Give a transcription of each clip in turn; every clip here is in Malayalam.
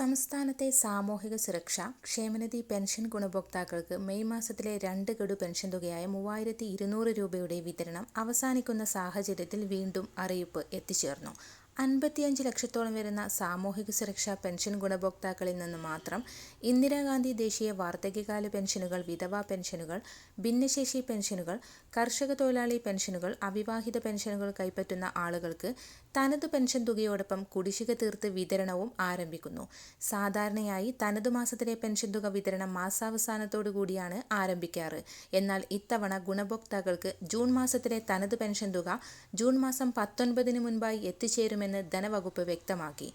സംസ്ഥാനത്തെ സാമൂഹിക സുരക്ഷ ക്ഷേമനിധി പെൻഷൻ ഗുണഭോക്താക്കൾക്ക് മെയ് മാസത്തിലെ രണ്ട് ഗഡു പെൻഷൻ തുകയായ മൂവായിരത്തി ഇരുന്നൂറ് രൂപയുടെ വിതരണം അവസാനിക്കുന്ന സാഹചര്യത്തിൽ വീണ്ടും അറിയിപ്പ് എത്തിച്ചേർന്നു. അൻപത്തിയഞ്ച് ലക്ഷത്തോളം വരുന്ന സാമൂഹിക സുരക്ഷാ പെൻഷൻ ഗുണഭോക്താക്കളിൽ നിന്ന് മാത്രം ഇന്ദിരാഗാന്ധി ദേശീയ വാർദ്ധക്യകാല പെൻഷനുകൾ വിധവാ പെൻഷനുകൾ ഭിന്നശേഷി പെൻഷനുകൾ കർഷക തൊഴിലാളി പെൻഷനുകൾ അവിവാഹിത പെൻഷനുകൾ കൈപ്പറ്റുന്ന ആളുകൾക്ക് തനത് പെൻഷൻ തുകയോടൊപ്പം കുടിശ്ശിക തീർത്ത് വിതരണവും ആരംഭിക്കുന്നു. സാധാരണയായി തനത് മാസത്തിലെ പെൻഷൻ തുക വിതരണം മാസാവസാനത്തോടു കൂടിയാണ് ആരംഭിക്കാറ്. എന്നാൽ ഇത്തവണ ഗുണഭോക്താക്കൾക്ക് ജൂൺ മാസത്തിലെ തനത് പെൻഷൻ തുക ജൂൺ മാസം പത്തൊൻപതിന് മുൻപായി എത്തിച്ചേരുമെന്ന് ധനവകുപ്പ് വ്യക്തമാക്കി.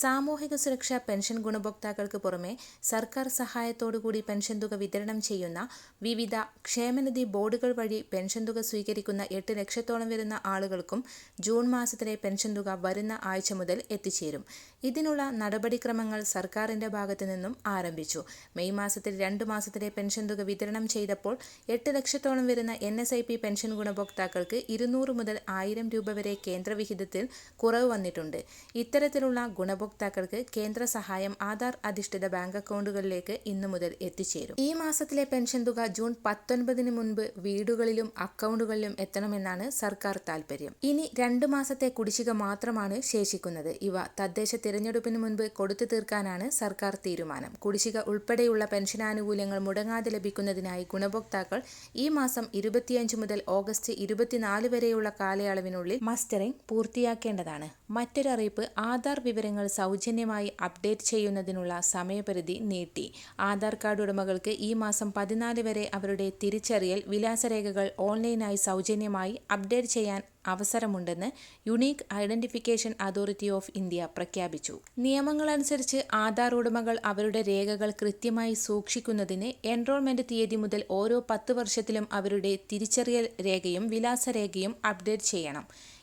സാമൂഹിക സുരക്ഷാ പെൻഷൻ ഗുണഭോക്താക്കൾക്ക് പുറമെ സർക്കാർ സഹായത്തോടുകൂടി പെൻഷൻ തുക വിതരണം ചെയ്യുന്ന വിവിധ ക്ഷേമനിധി ബോർഡുകൾ വഴി പെൻഷൻ തുക സ്വീകരിക്കുന്ന എട്ട് ലക്ഷത്തോളം വരുന്ന ആളുകൾക്കും ജൂൺ മാസത്തിലെ പെൻഷൻ തുക വരുന്ന ആഴ്ച മുതൽ എത്തിച്ചേരും. ഇതിനുള്ള നടപടിക്രമങ്ങൾ സർക്കാരിന്റെ ഭാഗത്തു നിന്നും ആരംഭിച്ചു. മെയ് മാസത്തിൽ രണ്ടു മാസത്തിലെ പെൻഷൻ തുക വിതരണം ചെയ്തപ്പോൾ എട്ട് ലക്ഷത്തോളം വരുന്ന N S I P pension ഗുണഭോക്താക്കൾക്ക് ഇരുന്നൂറ് മുതൽ ആയിരം രൂപ വരെ കേന്ദ്രവിഹിതത്തിൽ കുറവ് വന്നിട്ടുണ്ട്. ഇത്തരത്തിലുള്ള ഗുണഭോക്താക്കൾക്ക് കേന്ദ്ര സഹായം ആധാർ അധിഷ്ഠിത ബാങ്ക് അക്കൗണ്ടുകളിലേക്ക് ഇന്നു മുതൽ എത്തിച്ചേരും. ഈ മാസത്തിലെ പെൻഷൻ തുക ജൂൺ പത്തൊൻപതിന് മുൻപ് വീടുകളിലും അക്കൗണ്ടുകളിലും എത്തണമെന്നാണ് സർക്കാർ താൽപര്യം. ഇനി രണ്ടു മാസത്തെ കുടിശ്ശിക മാത്രമാണ് ശേഷിക്കുന്നത്. ഇവ തദ്ദേശ തിരഞ്ഞെടുപ്പിന് മുൻപ് കൊടുത്തു തീർക്കാനാണ് സർക്കാർ തീരുമാനം. കുടിശ്ശിക ഉൾപ്പെടെയുള്ള പെൻഷനാനുകൂല്യങ്ങൾ മുടങ്ങാതെ ലഭിക്കുന്നതിനായി ഗുണഭോക്താക്കൾ ഈ മാസം ഇരുപത്തിയഞ്ച് മുതൽ ഓഗസ്റ്റ് ഇരുപത്തിനാല് വരെയുള്ള കാലയളവിനുള്ളിൽ മസ്റ്ററിംഗ് പൂർത്തിയാക്കേണ്ടതാണ്. മറ്റൊരു അറിയിപ്പ് ആധാർ വിവരങ്ങൾ സൗജന്യമായി അപ്ഡേറ്റ് ചെയ്യുന്നതിനുള്ള സമയപരിധി നീട്ടി. ആധാർ കാർഡ് ഉടമകൾക്ക് ഈ മാസം പതിനാല് വരെ അവരുടെ തിരിച്ചറിയൽ വിലാസരേഖകൾ ഓൺലൈനായി സൗജന്യമായി അപ്ഡേറ്റ് ചെയ്യാൻ അവസരമുണ്ടെന്ന് unique identification authority of India പ്രഖ്യാപിച്ചു. നിയമങ്ങളനുസരിച്ച് ആധാർ ഉടമകൾ അവരുടെ രേഖകൾ കൃത്യമായി സൂക്ഷിക്കുന്നതിന് എൻറോൾമെന്റ് തീയതി മുതൽ ഓരോ പത്ത് വർഷത്തിലും അവരുടെ തിരിച്ചറിയൽ രേഖയും വിലാസരേഖയും അപ്ഡേറ്റ് ചെയ്യണം.